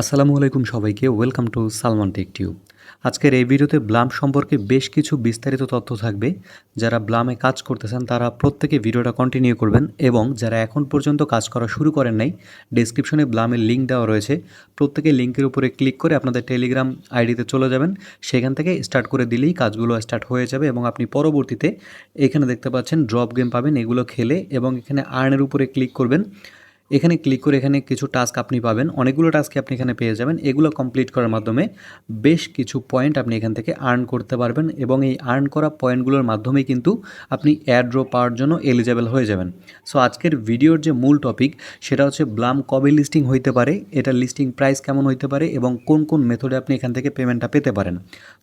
আসসালামু আলাইকুম সবাইকে, welcome to Salman tech tube. আজকের এই ভিডিওতে ব্লাম সম্পর্কে বেশ কিছু বিস্তারিত তথ্য থাকবে। যারা ব্লামে কাজ করতেছেন, তারা প্রত্যেকে ভিডিওটা কন্টিনিউ করবেন এবং যারা এখন পর্যন্ত কাজ করা শুরু করেন নাই ডেসক্রিপশনে ব্লামের লিঙ্ক দেওয়া রয়েছে। প্রত্যেকে লিঙ্কের উপরে ক্লিক করে আপনাদের টেলিগ্রাম আইডিতে চলে যাবেন। সেখান থেকে স্টার্ট করে দিলেই কাজগুলো স্টার্ট হয়ে যাবে এবং আপনি পরবর্তীতে এখানে দেখতে পাচ্ছেন ড্রপ গেম পাবেন, এগুলো খেলে এবং এখানে আর্নের উপরে ক্লিক করবেন। এখানে ক্লিক করে এখানে কিছু টাস্ক আপনি পাবেন। অনেকগুলো টাস্ক আপনি এখানে পেয়ে যাবেন। এগুলো কমপ্লিট করার মাধ্যমে বেশ কিছু পয়েন্ট আপনি এখান থেকে আর্ন করতে পারবেন এবং এই আর্ন করা পয়েন্টগুলোর মাধ্যমেই কিন্তু আপনি অ্যাড্রো পাওয়ার জন্য এলিজেবল হয়ে যাবেন। সো আজকের ভিডিওর যে মূল টপিক সেটা হচ্ছে ব্লাম কবে লিস্টিং হইতে পারে এটার লিস্টিং প্রাইস কেমন হইতে পারে এবং কোন কোন মেথডে আপনি এখান থেকে পেমেন্টটা পেতে পারেন।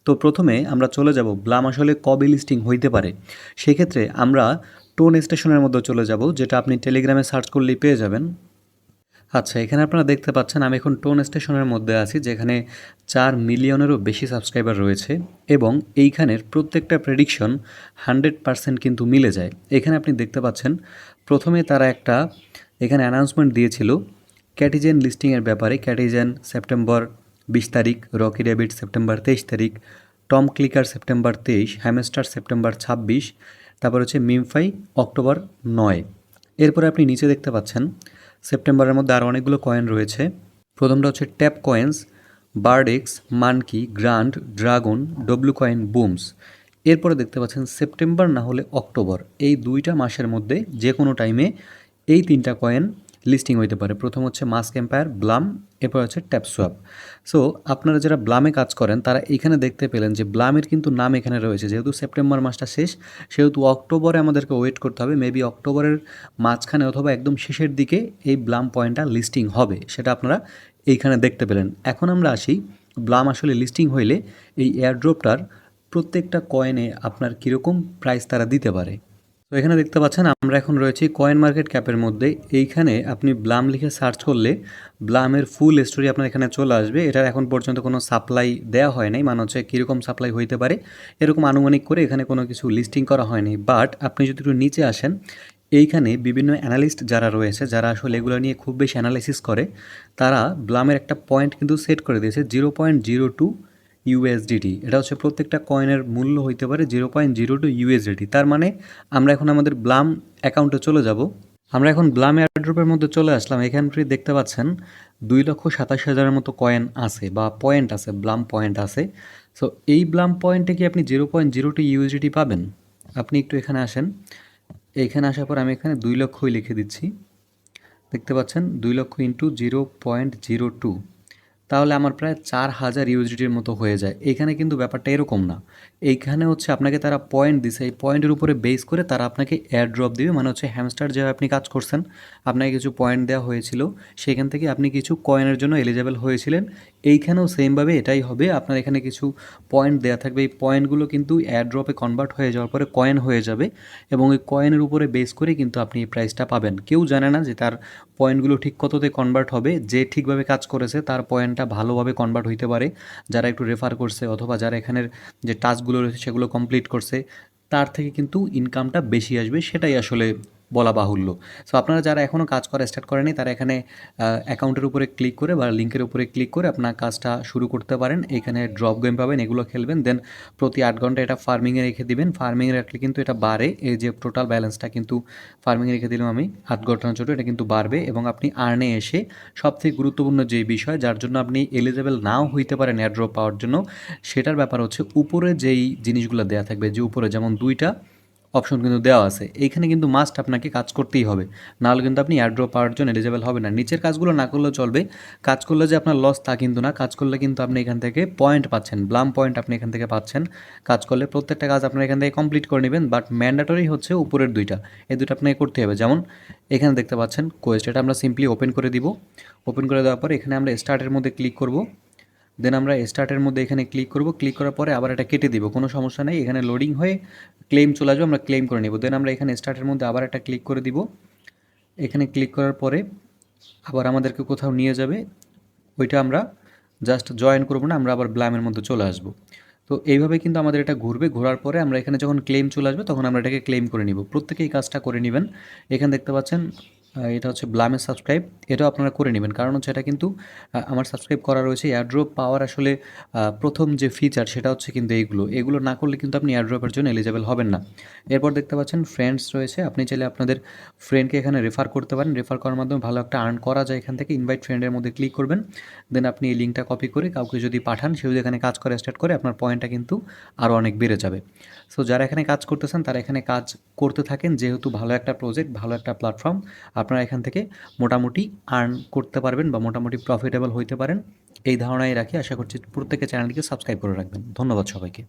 তো প্রথমে আমরা চলে যাব ব্লাম আসলে কবে লিস্টিং হইতে পারে। সেক্ষেত্রে আমরা টোন স্টেশনের মধ্যে চলে যাব, যেটা আপনি টেলিগ্রামে সার্চ করলেই পেয়ে যাবেন। আচ্ছা এখানে আপনারা দেখতে পাচ্ছেন আমি এখন টোন স্টেশনের মধ্যে আছি, যেখানে চার মিলিয়নেরও বেশি সাবস্ক্রাইবার রয়েছে এবং এইখানের প্রত্যেকটা প্রেডিকশন হান্ড্রেড পারসেন্ট কিন্তু মিলে যায়। এখানে আপনি দেখতে পাচ্ছেন, প্রথমে তারা একটা এখানে অ্যানাউন্সমেন্ট দিয়েছিল ক্যাটিজেন লিস্টিংয়ের ব্যাপারে ক্যাটিজেন সেপ্টেম্বর বিশ তারিখ রকি ডেভিড সেপ্টেম্বর তেইশ তারিখ টম ক্লিকার সেপ্টেম্বর তেইশ হ্যামস্টার সেপ্টেম্বর ছাব্বিশ, তারপর হচ্ছে মিমফাই অক্টোবর নয়। এরপরে আপনি নিচে দেখতে পাচ্ছেন সেপ্টেম্বরের মধ্যে আরও অনেকগুলো কয়েন রয়েছে। প্রথমটা হচ্ছে tap coins বার্ডেক্স monkey grand dragon W coin booms এরপরে দেখতে পাচ্ছেন সেপ্টেম্বর না হলে অক্টোবর। এই দুইটা মাসের মধ্যে যে কোনো টাইমে এই তিনটা কয়েন লিস্টিং হইতে পারে। প্রথম হচ্ছে মাস্ক এম্পায়ার ব্লাম এরপর হচ্ছে ট্যাপ সোয়াপ সো আপনারা যারা ব্লামে কাজ করেন, তারা এখানে দেখতে পেলেন যে ব্লামের কিন্তু নাম এখানে রয়েছে। যেহেতু সেপ্টেম্বর মাসটা শেষ, সেহেতু অক্টোবরে আমাদেরকে ওয়েট করতে হবে। মেবি অক্টোবরের মাঝখানে অথবা একদম শেষের দিকে এই ব্লাম পয়েন্টটা লিস্টিং হবে। সেটা আপনারা এইখানে দেখতে পেলেন। এখন আমরা আসি ব্লাম আসলে লিস্টিং হইলে এই এয়ারড্রপটার প্রত্যেকটা কয়েনে আপনার কীরকম প্রাইস তারা দিতে পারে। তো এখানে দেখতে পাচ্ছেন, আমরা এখন রয়েছি কয়েন মার্কেট ক্যাপের মধ্যে। এইখানে আপনি ব্লাম লিখে সার্চ করলে ব্লামের ফুল স্টোরি আপনার এখানে চলে আসবে। এটার এখন পর্যন্ত কোনো সাপ্লাই দেওয়া হয় নাই মানে হচ্ছে কীরকম সাপ্লাই হইতে পারে, এরকম আনুমানিক করে এখানে কোনো কিছু লিস্টিং করা হয়নি। বাট আপনি যদি একটু নিচে আসেন, এইখানে বিভিন্ন অ্যানালিস্ট যারা রয়েছে, যারা আসলে এগুলো নিয়ে খুব বেশি অ্যানালাইসিস করে, তারা ব্লামের একটা পয়েন্ট কিন্তু সেট করে দিয়েছে zero point zero two USDT এটা হচ্ছে প্রত্যেকটা কয়েনের মূল্য হইতে পারে zero point zero two USDT তার মানে আমরা এখন আমাদের ব্লাম অ্যাকাউন্টে চলে যাব। আমরা এখন ব্লাম এয়ারড্রপের মধ্যে চলে আসলাম। এখান থেকে দেখতে পাচ্ছেন দুই লক্ষ সাতাশ হাজারের মতো কয়েন আছে বা পয়েন্ট আছে ব্লাম পয়েন্ট আছে। সো এই ব্লাম পয়েন্টে কি আপনি zero point zero two USDT পাবেন? আপনি একটু এখানে আসেন। এইখানে আসার পর আমি এখানে দুই লক্ষই লিখে দিচ্ছি। দেখতে পাচ্ছেন দুই লক্ষ into zero point zero two তাহলে আমার প্রায় চার হাজার ইউজিটির মতো হয়ে যায়। এখানে কিন্তু ব্যাপারটা এরকম না। এইখানে হচ্ছে আপনাকে তারা পয়েন্ট দিছে। এই পয়েন্টের উপরে বেস করে তারা আপনাকে এয়ার ড্রপ দিবে। মানে হচ্ছে হ্যামস্টার যেভাবে আপনি কাজ করছেন, আপনাকে কিছু পয়েন্ট দেওয়া হয়েছিল। সেখান থেকে আপনি কিছু কয়েনের জন্য এলিজেবল হয়েছিলেন। এইখানেও সেমভাবে এটাই হবে। আপনার এখানে কিছু পয়েন্ট দেওয়া থাকবে। এই পয়েন্টগুলো কিন্তু এয়ার ড্রপে কনভার্ট হয়ে যাওয়ার পরে কয়েন হয়ে যাবে এবং ওই কয়েনের উপরে বেস করে কিন্তু আপনি এই প্রাইসটা পাবেন। কেউ জানে না যে তার পয়েন্টগুলো ঠিক কততে কনভার্ট হবে, যে ঠিকভাবে কাজ করেছে তার পয়েন্টটা ভালোভাবে কনভার্ট হইতে পারে। যারা একটু রেফার করছে অথবা যারা এখানের যে টাস্কগুলো রয়েছে সেগুলো কমপ্লিট করছে, তার থেকে কিন্তু ইনকামটা বেশি আসবে। সেটাই আসলে বলা বাহুল্য। সো আপনারা যারা এখনও কাজ করা স্টার্ট করেনি তারা এখানে অ্যাকাউন্টের উপরে ক্লিক করে বা লিঙ্কের উপরে ক্লিক করে আপনার কাজটা শুরু করতে পারেন। এখানে ড্রপ গেম পাবেন, এগুলো খেলবেন দেন প্রতি আট ঘণ্টা এটা ফার্মিংয়ে রেখে দিবেন। ফার্মিংয়ে রাখলে কিন্তু এটা বাড়ে। এই যে টোটাল ব্যালেন্সটা কিন্তু ফার্মিংয়ে রেখে দিলাম আমি, আট ঘণ্টার জন্য এটা কিন্তু বাড়বে এবং আপনি আর্নে এসে সবথেকে গুরুত্বপূর্ণ যে বিষয়, যার জন্য আপনি এলিজেবল নাও হইতে পারেন এয়ারড্রপ পাওয়ার জন্য, সেটার ব্যাপার হচ্ছে উপরে যেই জিনিসগুলো দেওয়া থাকবে, যে উপরে যেমন দুইটা অপশন কিন্তু দেওয়া আছে। এইখানে কিন্তু মাস্ট আপনাকে কাজ করতেই হবে। নাহলে কিন্তু আপনি এয়ারড্রপ পাওয়ার জন্য এলিজেবল হবে না। নিচের কাজগুলো না করলেও চলবে। কাজ করলে যে আপনার লস তা কিন্তু না। কাজ করলে কিন্তু আপনি এখান থেকে পয়েন্ট পাচ্ছেন। ব্লাম পয়েন্ট আপনি এখান থেকে পাচ্ছেন। কাজ করলে প্রত্যেকটা কাজ আপনার এখান থেকে কমপ্লিট করে নেবেন। বাট ম্যান্ডেটরি হচ্ছে উপরের দুইটা। এই দুটো আপনাকে করতে হবে। যেমন, এখানে দেখতে পাচ্ছেন কোয়েস্ট এটা আমরা সিম্পলি ওপেন করে দিব। ওপেন করে দেওয়ার পর এখানে আমরা স্টার্টের মধ্যে ক্লিক করব। দেন আমরা স্টার্টের মধ্যে এখানে ক্লিক করব। ক্লিক করার পরে আবার এটা কেটে দিব। কোনো সমস্যা নেই। এখানে লোডিং হয়ে ক্লেম চলে আসবে, আমরা ক্লেম করে নেব। দেন আমরা এখানে স্টার্টের মধ্যে আবার একটা ক্লিক করে দিব। এখানে ক্লিক করার পরে আবার আমাদেরকে কোথাও নিয়ে যাবে। ওইটা আমরা জাস্ট জয়েন করব না, আমরা আবার ব্লামের মধ্যে চলে আসব। তো এইভাবে কিন্তু আমাদের এটা ঘুরবে। ঘোরার পরে আমরা এখানে যখন ক্লেম চলে আসবে, তখন আমরা এটাকে ক্লেম করে নিব। প্রত্যেকেই কাজটা করে নেবেন। এখানে দেখতে পাচ্ছেন এটা হচ্ছে ব্লামে সাবস্ক্রাইব এটাও আপনারা করে নেবেন। কারণ হচ্ছে এটা কিন্তু আমার সাবস্ক্রাইব করা রয়েছে। এয়ারড্রপ পাওয়ার আসলে প্রথম যে ফিচার সেটা হচ্ছে কিন্তু এইগুলো। এগুলো না করলে কিন্তু আপনি এয়ারড্রপের জন্য এলিজেবল হবেন না। এরপর দেখতে পাচ্ছেন ফ্রেন্ডস রয়েছে। আপনি চাইলে আপনাদের ফ্রেন্ডকে এখানে রেফার করতে পারেন। রেফার করার মাধ্যমে ভালো একটা আর্ন করা যায় এখান থেকে। ইনভাইট ফ্রেন্ডের মধ্যে ক্লিক করবেন। দেন আপনি এই লিঙ্কটা কপি করে কাউকে যদি পাঠান সে যদি এখানে কাজ করা স্টার্ট করে, আপনার পয়েন্টটা কিন্তু আরও অনেক বেড়ে যাবে। সো যারা এখানে কাজ করতেছেন, তারা এখানে কাজ করতে থাকেন। যেহেতু ভালো একটা প্রজেক্ট ভালো একটা প্ল্যাটফর্ম আপনারা এখান থেকে মোটামুটি আর্ন করতে পারবেন বা মোটামুটি প্রফিটেবল হইতে পারেন। এই ধারণাই রাখি। আশা করছি প্রত্যেকের চ্যানেলকে সাবস্ক্রাইব করে রাখবেন। ধন্যবাদ সবাইকে।